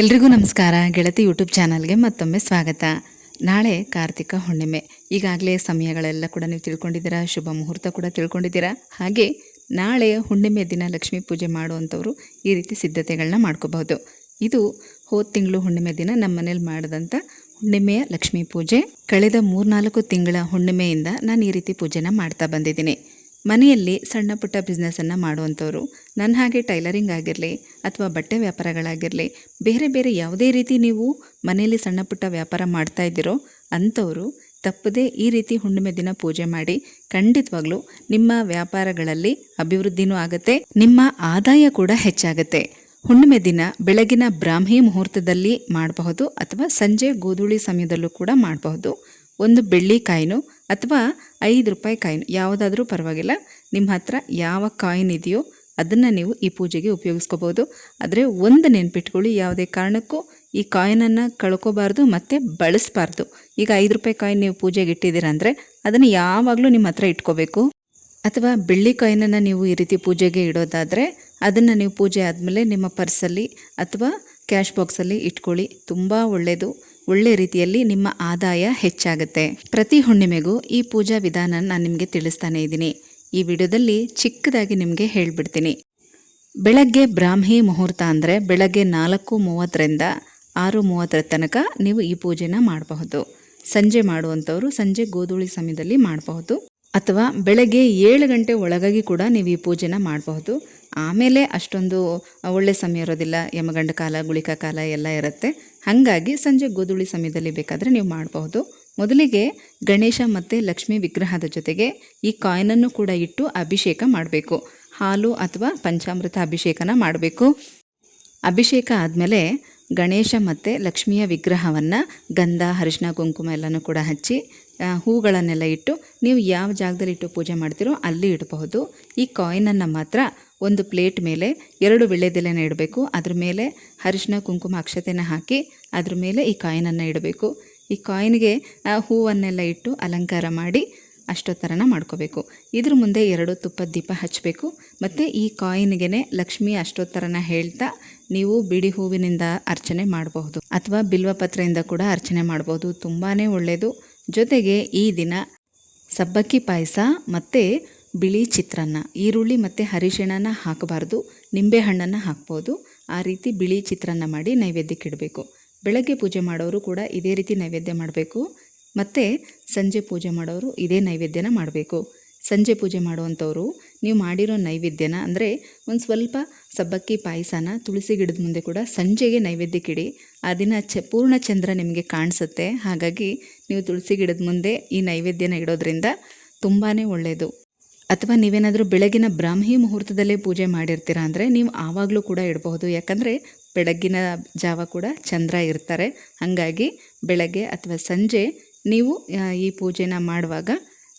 ಎಲ್ರಿಗೂ ನಮಸ್ಕಾರ. ಗೆಳತಿ ಯೂಟ್ಯೂಬ್ ಚಾನಲ್ಗೆ ಮತ್ತೊಮ್ಮೆ ಸ್ವಾಗತ. ನಾಳೆ ಕಾರ್ತಿಕ ಹುಣ್ಣಿಮೆ. ಈಗಾಗಲೇ ಸಮಯಗಳೆಲ್ಲ ಕೂಡ ನೀವು ತಿಳ್ಕೊಂಡಿದ್ದೀರಾ, ಶುಭ ಮುಹೂರ್ತ ಕೂಡ ತಿಳ್ಕೊಂಡಿದ್ದೀರಾ. ಹಾಗೆ ನಾಳೆ ಹುಣ್ಣಿಮೆ ದಿನ ಲಕ್ಷ್ಮೀ ಪೂಜೆ ಮಾಡುವಂಥವ್ರು ಈ ರೀತಿ ಸಿದ್ಧತೆಗಳನ್ನ ಮಾಡ್ಕೋಬಹುದು. ಇದು ಹೋದ ತಿಂಗಳು ಹುಣ್ಣಿಮೆ ದಿನ ನಮ್ಮ ಮನೇಲಿ ಮಾಡಿದಂಥ ಹುಣ್ಣಿಮೆಯ ಲಕ್ಷ್ಮೀ ಪೂಜೆ. ಕಳೆದ ಮೂರ್ನಾಲ್ಕು ತಿಂಗಳ ಹುಣ್ಣಿಮೆಯಿಂದ ನಾನು ಈ ರೀತಿ ಪೂಜೆನ ಮಾಡ್ತಾ ಬಂದಿದ್ದೀನಿ. ಮನೆಯಲ್ಲಿ ಸಣ್ಣ ಪುಟ್ಟ ಬಿಸ್ನೆಸ್ಸನ್ನು ಮಾಡುವಂಥವ್ರು. ನನ್ನ ಹಾಗೆ ಟೈಲರಿಂಗ್ ಆಗಿರಲಿ ಅಥವಾ ಬಟ್ಟೆ ವ್ಯಾಪಾರಗಳಾಗಿರಲಿ, ಬೇರೆ ಬೇರೆ ಯಾವುದೇ ರೀತಿ ನೀವು ಮನೆಯಲ್ಲಿ ಸಣ್ಣ ಪುಟ್ಟ ವ್ಯಾಪಾರ ಮಾಡ್ತಾ ಇದ್ದೀರೋ ಅಂಥವರು ತಪ್ಪದೇ ಈ ರೀತಿ ಹುಣ್ಣಿಮೆ ದಿನ ಪೂಜೆ ಮಾಡಿ ಖಂಡಿತವಾಗ್ಲೂ ನಿಮ್ಮ ವ್ಯಾಪಾರಗಳಲ್ಲಿ ಅಭಿವೃದ್ಧಿನೂ ಆಗುತ್ತೆ, ನಿಮ್ಮ ಆದಾಯ ಕೂಡ ಹೆಚ್ಚಾಗುತ್ತೆ. ಹುಣ್ಣಿಮೆ ದಿನ ಬೆಳಗಿನ ಬ್ರಾಹ್ಮಿ ಮುಹೂರ್ತದಲ್ಲಿ ಮಾಡಬಹುದು ಅಥವಾ ಸಂಜೆ ಗೋಧೂಳಿ ಸಮಯದಲ್ಲೂ ಕೂಡ ಮಾಡಬಹುದು. ಒಂದು ಬೆಳ್ಳಿ ಕಾಯಿನು ಅಥವಾ ಐದು ರೂಪಾಯಿ ಕಾಯಿನ್, ಯಾವುದಾದ್ರೂ ಪರವಾಗಿಲ್ಲ. ನಿಮ್ಮ ಹತ್ರ ಯಾವ ಕಾಯಿನ್ ಇದೆಯೋ ಅದನ್ನು ನೀವು ಈ ಪೂಜೆಗೆ ಉಪಯೋಗಿಸ್ಕೋಬೋದು. ಆದರೆ ಒಂದು ನೆನ್ಪಿಟ್ಕೊಳ್ಳಿ, ಯಾವುದೇ ಕಾರಣಕ್ಕೂ ಈ ಕಾಯಿನನ್ನು ಕಳ್ಕೋಬಾರ್ದು ಮತ್ತು ಬಳಸಬಾರ್ದು. ಈಗ ಐದು ರೂಪಾಯಿ ಕಾಯಿನ್ ನೀವು ಪೂಜೆಗೆ ಇಟ್ಟಿದ್ದೀರಾ ಅಂದರೆ ಅದನ್ನು ಯಾವಾಗಲೂ ನಿಮ್ಮ ಹತ್ರ ಇಟ್ಕೋಬೇಕು. ಅಥವಾ ಬೆಳ್ಳಿ ಕಾಯಿನನ್ನು ನೀವು ಈ ರೀತಿ ಪೂಜೆಗೆ ಇಡೋದಾದರೆ ಅದನ್ನು ನೀವು ಪೂಜೆ ಆದಮೇಲೆ ನಿಮ್ಮ ಪರ್ಸಲ್ಲಿ ಅಥವಾ ಕ್ಯಾಶ್ ಬಾಕ್ಸಲ್ಲಿ ಇಟ್ಕೊಳ್ಳಿ, ತುಂಬ ಒಳ್ಳೆಯದು ಒಳ್ಳೆ ರೀತಿಯಲ್ಲಿ ನಿಮ್ಮ ಆದಾಯ ಹೆಚ್ಚಾಗುತ್ತೆ. ಪ್ರತಿ ಹುಣ್ಣಿಮೆಗೂ ಈ ಪೂಜಾ ವಿಧಾನ ನಾನು ನಿಮಗೆ ತಿಳಿಸ್ತಾನೆ ಇದ್ದೀನಿ. ಈ ವಿಡಿಯೋದಲ್ಲಿ ಚಿಕ್ಕದಾಗಿ ನಿಮಗೆ ಹೇಳಿಬಿಡ್ತೀನಿ. ಬೆಳಗ್ಗೆ ಬ್ರಾಹ್ಮಿ ಮುಹೂರ್ತ ಅಂದರೆ ಬೆಳಗ್ಗೆ ನಾಲ್ಕು ಮೂವತ್ತರಿಂದ ಆರು ಮೂವತ್ತರ ತನಕ ನೀವು ಈ ಪೂಜೆನ ಮಾಡಬಹುದು. ಸಂಜೆ ಮಾಡುವಂಥವ್ರು ಸಂಜೆ ಗೋಧೂಳಿ ಸಮಯದಲ್ಲಿ ಮಾಡಬಹುದು. ಅಥವಾ ಬೆಳಗ್ಗೆ ಏಳು ಗಂಟೆ ಒಳಗಾಗಿ ಕೂಡ ನೀವು ಈ ಪೂಜೆನ ಮಾಡಬಹುದು. ಆಮೇಲೆ ಅಷ್ಟೊಂದು ಒಳ್ಳೆ ಸಮಯ ಇರೋದಿಲ್ಲ. ಯಮಗಂಡ ಕಾಲ, ಗುಳಿಕ ಕಾಲ ಎಲ್ಲ ಇರುತ್ತೆ. ಹಾಗಾಗಿ ಸಂಜೆ ಗೋಧುಳಿ ಸಮಯದಲ್ಲಿ ಬೇಕಾದರೆ ನೀವು ಮಾಡಬಹುದು. ಮೊದಲಿಗೆ ಗಣೇಶ ಮತ್ತು ಲಕ್ಷ್ಮೀ ವಿಗ್ರಹದ ಜೊತೆಗೆ ಈ ಕಾಯಿನನ್ನು ಕೂಡ ಇಟ್ಟು ಅಭಿಷೇಕ ಮಾಡಬೇಕು. ಹಾಲು ಅಥವಾ ಪಂಚಾಮೃತ ಅಭಿಷೇಕನ ಮಾಡಬೇಕು. ಅಭಿಷೇಕ ಆದಮೇಲೆ ಗಣೇಶ ಮತ್ತು ಲಕ್ಷ್ಮಿಯ ವಿಗ್ರಹವನ್ನು ಗಂಧ, ಅರಿಶಿನ, ಕುಂಕುಮ ಎಲ್ಲನೂ ಕೂಡ ಹಚ್ಚಿ ಹೂಗಳನ್ನೆಲ್ಲ ಇಟ್ಟು ನೀವು ಯಾವ ಜಾಗದಲ್ಲಿ ಇಟ್ಟು ಪೂಜೆ ಮಾಡ್ತೀರೋ ಅಲ್ಲಿ ಇಡಬಹುದು. ಈ ಕಾಯಿನನ್ನು ಮಾತ್ರ ಒಂದು ಪ್ಲೇಟ್ ಮೇಲೆ ಎರಡು ವಿಳ್ಳೆದೆಲೆನ ಇಡಬೇಕು. ಅದ್ರ ಮೇಲೆ ಅರಿಶಿನ ಕುಂಕುಮ, ಅಕ್ಷತೆನ ಹಾಕಿ ಅದ್ರ ಮೇಲೆ ಈ ಕಾಯಿನನ್ನು ಇಡಬೇಕು. ಈ ಕಾಯಿನ್ಗೆ ಹೂವನ್ನೆಲ್ಲ ಇಟ್ಟು ಅಲಂಕಾರ ಮಾಡಿ ಅಷ್ಟೊತ್ತರನ ಮಾಡ್ಕೋಬೇಕು. ಇದ್ರ ಮುಂದೆ ಎರಡು ತುಪ್ಪದ ದೀಪ ಹಚ್ಚಬೇಕು ಮತ್ತು ಈ ಕಾಯಿನ್ಗೆ ಲಕ್ಷ್ಮಿ ಅಷ್ಟೋತ್ತರನ ಹೇಳ್ತಾ ನೀವು ಬಿಡಿ ಹೂವಿನಿಂದ ಅರ್ಚನೆ ಮಾಡಬಹುದು. ಅಥವಾ ಬಿಲ್ವಪತ್ರೆಯಿಂದ ಕೂಡ ಅರ್ಚನೆ ಮಾಡಬಹುದು. ತುಂಬಾ ಒಳ್ಳೆಯದು ಜೊತೆಗೆ ಈ ದಿನ ಸಬ್ಬಕ್ಕಿ ಪಾಯಸ ಮತ್ತು ಬಿಳಿ ಚಿತ್ರಾನ್ನ, ಈರುಳ್ಳಿ ಮತ್ತು ಹರಿಶಿಣನ ಹಾಕಬಾರ್ದು ನಿಂಬೆಹಣ್ಣನ್ನು ಹಾಕ್ಬೋದು. ಆ ರೀತಿ ಬಿಳಿ ಚಿತ್ರಾನ್ನ ಮಾಡಿ ನೈವೇದ್ಯಕ್ಕೆ ಇಡಬೇಕು. ಬೆಳಗ್ಗೆ ಪೂಜೆ ಮಾಡೋರು ಕೂಡ ಇದೇ ರೀತಿ ನೈವೇದ್ಯ ಮಾಡಬೇಕು. ಮತ್ತು ಸಂಜೆ ಪೂಜೆ ಮಾಡೋರು ಇದೇ ನೈವೇದ್ಯನ ಮಾಡಬೇಕು. ಸಂಜೆ ಪೂಜೆ ಮಾಡುವಂಥವ್ರು, ನೀವು ಮಾಡಿರೋ ನೈವೇದ್ಯನ, ಅಂದರೆ ಒಂದು ಸ್ವಲ್ಪ ಸಬ್ಬಕ್ಕಿ ಪಾಯಸನ ತುಳಸಿ ಗಿಡದ ಮುಂದೆ ಕೂಡ ಸಂಜೆಗೆ ನೈವೇದ್ಯಕ್ಕಿಡಿ ಆ ದಿನ ಚ, ಪೂರ್ಣ ಚಂದ್ರ ನಿಮಗೆ ಕಾಣಿಸುತ್ತೆ. ಹಾಗಾಗಿ ನೀವು ತುಳಸಿ ಗಿಡದ ಮುಂದೆ ಈ ನೈವೇದ್ಯನ ಇಡೋದ್ರಿಂದ ತುಂಬಾ ಒಳ್ಳೆಯದು ಅಥವಾ ನೀವೇನಾದರೂ ಬೆಳಗಿನ ಬ್ರಾಹ್ಮಿ ಮುಹೂರ್ತದಲ್ಲೇ ಪೂಜೆ ಮಾಡಿರ್ತೀರ ಅಂದರೆ ನೀವು ಆವಾಗಲೂ ಕೂಡ ಇಡಬಹುದು. ಯಾಕಂದರೆ ಬೆಳಗ್ಗಿನ ಜಾವ ಕೂಡ ಚಂದ್ರ ಇರ್ತಾರೆ. ಹಾಗಾಗಿ ಬೆಳಗ್ಗೆ ಅಥವಾ ಸಂಜೆ ನೀವು ಈ ಪೂಜೆನ ಮಾಡುವಾಗ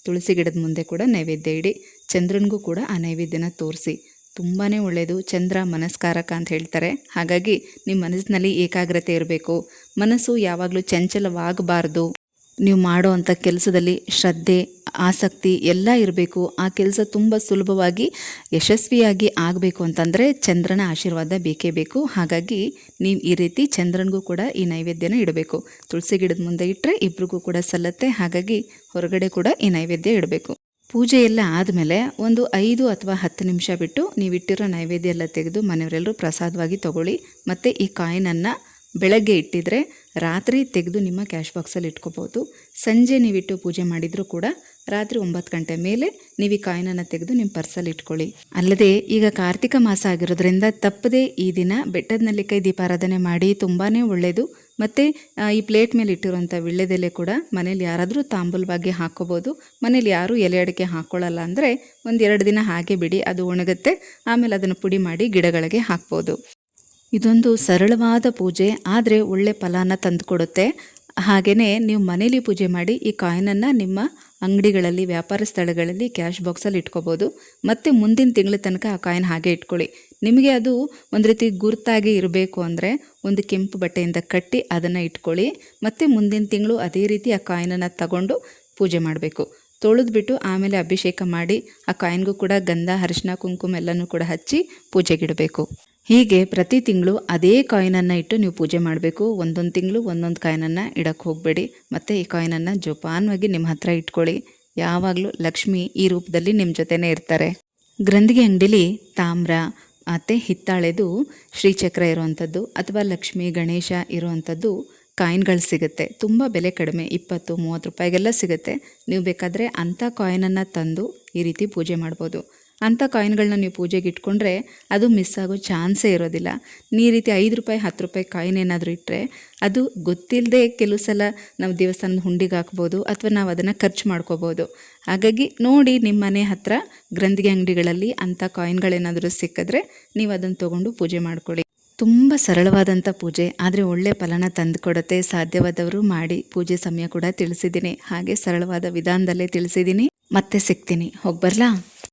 ತುಳಸಿ ಗಿಡದ ಮುಂದೆ ಕೂಡ ನೈವೇದ್ಯ ಇಡಿ, ಚಂದ್ರನಿಗೂ ಕೂಡ ಆ ನೈವೇದ್ಯನ ತೋರಿಸಿ. ತುಂಬಾ ಒಳ್ಳೆಯದು ಚಂದ್ರ ಮನಸ್ಕಾರಕ ಅಂತ ಹೇಳ್ತಾರೆ. ಹಾಗಾಗಿ ನಿಮ್ಮ ಮನಸ್ಸಿನಲ್ಲಿ ಏಕಾಗ್ರತೆ ಇರಬೇಕು. ಮನಸ್ಸು ಯಾವಾಗಲೂ ಚಂಚಲವಾಗಬಾರ್ದು. ನೀವು ಮಾಡೋ ಅಂಥ ಕೆಲಸದಲ್ಲಿ ಶ್ರದ್ಧೆ ಆಸಕ್ತಿ ಎಲ್ಲ ಇರಬೇಕು, ಆ ಕೆಲಸ ತುಂಬ ಸುಲಭವಾಗಿ, ಯಶಸ್ವಿಯಾಗಿ ಆಗಬೇಕು ಅಂತಂದರೆ ಚಂದ್ರನ ಆಶೀರ್ವಾದ ಬೇಕೇ ಬೇಕು. ಹಾಗಾಗಿ ನೀವು ಈ ರೀತಿ ಚಂದ್ರನಿಗೂ ಕೂಡ ಈ ನೈವೇದ್ಯನ ಇಡಬೇಕು. ತುಳಸಿ ಗಿಡದ ಮುಂದೆ ಇಟ್ಟರೆ ಇಬ್ರಿಗೂ ಕೂಡ ಸಲ್ಲತ್ತೆ, ಹಾಗಾಗಿ ಹೊರಗಡೆ ಕೂಡ ಈ ನೈವೇದ್ಯ ಇಡಬೇಕು. ಪೂಜೆ ಎಲ್ಲ ಆದಮೇಲೆ ಒಂದು ಐದು ಅಥವಾ ಹತ್ತು ನಿಮಿಷ ಬಿಟ್ಟು ನೀವು ಇಟ್ಟಿರೋ ನೈವೇದ್ಯ ಎಲ್ಲ ತೆಗೆದು ಮನೆಯವರೆಲ್ಲರೂ ಪ್ರಸಾದವಾಗಿ ತಗೊಳ್ಳಿ. ಮತ್ತು ಈ ಕಾಯಿನನ್ನು ಬೆಳಗ್ಗೆ ಇಟ್ಟಿದ್ರೆ ರಾತ್ರಿ ತೆಗೆದು ನಿಮ್ಮ ಕ್ಯಾಶ್ ಬಾಕ್ಸಲ್ಲಿ ಇಟ್ಕೋಬೋದು. ಸಂಜೆ ನೀವಿಟ್ಟು ಪೂಜೆ ಮಾಡಿದರೂ ಕೂಡ ರಾತ್ರಿ ಒಂಬತ್ತು ಗಂಟೆ ಮೇಲೆ ನೀವು ಈ ಕಾಯಿನನ್ನು ತೆಗೆದು ನಿಮ್ಮ ಪರ್ಸಲ್ಲಿ ಇಟ್ಕೊಳ್ಳಿ. ಅಲ್ಲದೆ ಈಗ ಕಾರ್ತಿಕ ಮಾಸ ಆಗಿರೋದ್ರಿಂದ ತಪ್ಪದೇ ಈ ದಿನ ಬೆಟ್ಟದ ನೆಲ್ಲಿಕಾಯಿ ದೀಪಾರಾಧನೆ ಮಾಡಿ ತುಂಬಾ ಒಳ್ಳೆಯದು ಮತ್ತು ಈ ಪ್ಲೇಟ್ ಮೇಲೆ ಇಟ್ಟಿರುವಂಥ ವಿಳ್ಳೆದೆಲೆ ಕೂಡ ಮನೇಲಿ ಯಾರಾದರೂ ತಾಂಬೂಲವಾಗಿ ಹಾಕ್ಕೋಬೋದು ಮನೇಲಿ ಯಾರೂ ಎಲೆ ಅಡಿಕೆ ಹಾಕ್ಕೊಳ್ಳಲ್ಲ ಅಂದರೆ ಒಂದು ಎರಡು ದಿನ ಹಾಗೆ ಬಿಡಿ, ಅದು ಒಣಗುತ್ತೆ. ಆಮೇಲೆ ಅದನ್ನು ಪುಡಿ ಮಾಡಿ ಗಿಡಗಳಿಗೆ ಹಾಕ್ಬೋದು. ಇದೊಂದು ಸರಳವಾದ ಪೂಜೆ, ಆದರೆ ಒಳ್ಳೆ ಫಲಾನ ತಂದುಕೊಡುತ್ತೆ. ಹಾಗೆಯೇ ನೀವು ಮನೇಲಿ ಪೂಜೆ ಮಾಡಿ ಈ ಕಾಯಿನನ್ನು ನಿಮ್ಮ ಅಂಗಡಿಗಳಲ್ಲಿ, ವ್ಯಾಪಾರ ಸ್ಥಳಗಳಲ್ಲಿ ಕ್ಯಾಶ್ ಬಾಕ್ಸಲ್ಲಿ ಇಟ್ಕೋಬೋದು. ಮತ್ತು ಮುಂದಿನ ತಿಂಗಳ ತನಕ ಆ ಕಾಯಿನ್ ಹಾಗೆ ಇಟ್ಕೊಳ್ಳಿ. ನಿಮಗೆ ಅದು ಒಂದು ರೀತಿ ಗುರುತಾಗಿ ಇರಬೇಕು ಅಂದರೆ ಒಂದು ಕೆಂಪು ಬಟ್ಟೆಯಿಂದ ಕಟ್ಟಿ ಅದನ್ನು ಇಟ್ಕೊಳ್ಳಿ. ಮತ್ತು ಮುಂದಿನ ತಿಂಗಳು ಅದೇ ರೀತಿ ಆ ಕಾಯಿನನ್ನು ತಗೊಂಡು ಪೂಜೆ ಮಾಡಬೇಕು. ತೊಳೆದ್ಬಿಟ್ಟು ಆಮೇಲೆ ಅಭಿಷೇಕ ಮಾಡಿ ಆ ಕಾಯಿನ್ಗೂ ಕೂಡ ಗಂಧ ಅರಿಶಿನ ಕುಂಕುಮ ಎಲ್ಲನೂ ಕೂಡ ಹಚ್ಚಿ ಪೂಜೆಗಿಡಬೇಕು. ಹೀಗೆ ಪ್ರತಿ ತಿಂಗಳು ಅದೇ ಕಾಯಿನನ್ನು ಇಟ್ಟು ನೀವು ಪೂಜೆ ಮಾಡಬೇಕು. ಒಂದೊಂದು ತಿಂಗಳು ಒಂದೊಂದು ಕಾಯಿನನ್ನು ಇಡಕ್ಕೆ ಹೋಗಬೇಡಿ. ಮತ್ತು ಈ ಕಾಯಿನನ್ನು ಜೋಪಾನವಾಗಿ ನಿಮ್ಮ ಹತ್ರ ಇಟ್ಕೊಳ್ಳಿ. ಯಾವಾಗಲೂ ಲಕ್ಷ್ಮಿ ಈ ರೂಪದಲ್ಲಿ ನಿಮ್ಮ ಜೊತೆನೇ ಇರ್ತಾರೆ. ಗ್ರಂಥಿಗೆ ಅಂಗಡಿಲಿ ತಾಮ್ರ ಮತ್ತು ಹಿತ್ತಾಳೆದು ಶ್ರೀಚಕ್ರ ಇರುವಂಥದ್ದು ಅಥವಾ ಲಕ್ಷ್ಮಿ, ಗಣೇಶ ಇರುವಂಥದ್ದು ಕಾಯಿನ್ಗಳು ಸಿಗುತ್ತೆ. ತುಂಬ ಬೆಲೆ ಕಡಿಮೆ, ಇಪ್ಪತ್ತು, ಮೂವತ್ತು ರೂಪಾಯಿಗೆಲ್ಲ ಸಿಗುತ್ತೆ. ನೀವು ಬೇಕಾದರೆ ಅಂಥ ಕಾಯಿನನ್ನು ತಂದು ಈ ರೀತಿ ಪೂಜೆ ಮಾಡ್ಬೋದು. ಅಂಥ ಕಾಯಿನ್ಗಳನ್ನ ನೀವು ಪೂಜೆಗೆ ಇಟ್ಕೊಂಡ್ರೆ ಅದು ಮಿಸ್ ಆಗೋ ಚಾನ್ಸೇ ಇರೋದಿಲ್ಲ. ನೀ ರೀತಿ ಐದು ರೂಪಾಯಿ, ಹತ್ತು ರೂಪಾಯಿ ಕಾಯಿನ್ ಏನಾದರೂ ಇಟ್ಟರೆ ಅದು ಗೊತ್ತಿಲ್ಲದೆ ಕೆಲವು ಸಲ ನಾವು ದೇವಸ್ಥಾನದ ಹುಂಡಿಗೆ ಹಾಕ್ಬೋದು ಅಥವಾ ನಾವು ಅದನ್ನು ಖರ್ಚು ಮಾಡ್ಕೋಬೋದು. ಹಾಗಾಗಿ ನೋಡಿ ನಿಮ್ಮ ಮನೆ ಹತ್ರ ಗ್ರಂಥಿಗೆ ಅಂಗಡಿಗಳಲ್ಲಿ ಅಂಥ ಕಾಯಿನ್ಗಳೇನಾದರೂ ಸಿಕ್ಕಿದ್ರೆ ನೀವು ಅದನ್ನು ತೊಗೊಂಡು ಪೂಜೆ ಮಾಡ್ಕೊಳ್ಳಿ. ತುಂಬ ಸರಳವಾದಂಥ ಪೂಜೆ, ಆದರೆ ಒಳ್ಳೆ ಫಲನ ತಂದುಕೊಡುತ್ತೆ ಸಾಧ್ಯವಾದವರು ಮಾಡಿ ಪೂಜೆ ಸಮಯ ಕೂಡ ತಿಳಿಸಿದ್ದೀನಿ. ಹಾಗೆ ಸರಳವಾದ ವಿಧಾನದಲ್ಲೇ ತಿಳಿಸಿದ್ದೀನಿ. ಮತ್ತೆ ಸಿಗ್ತೀನಿ. ಹೋಗಿ ಬರಲಾ?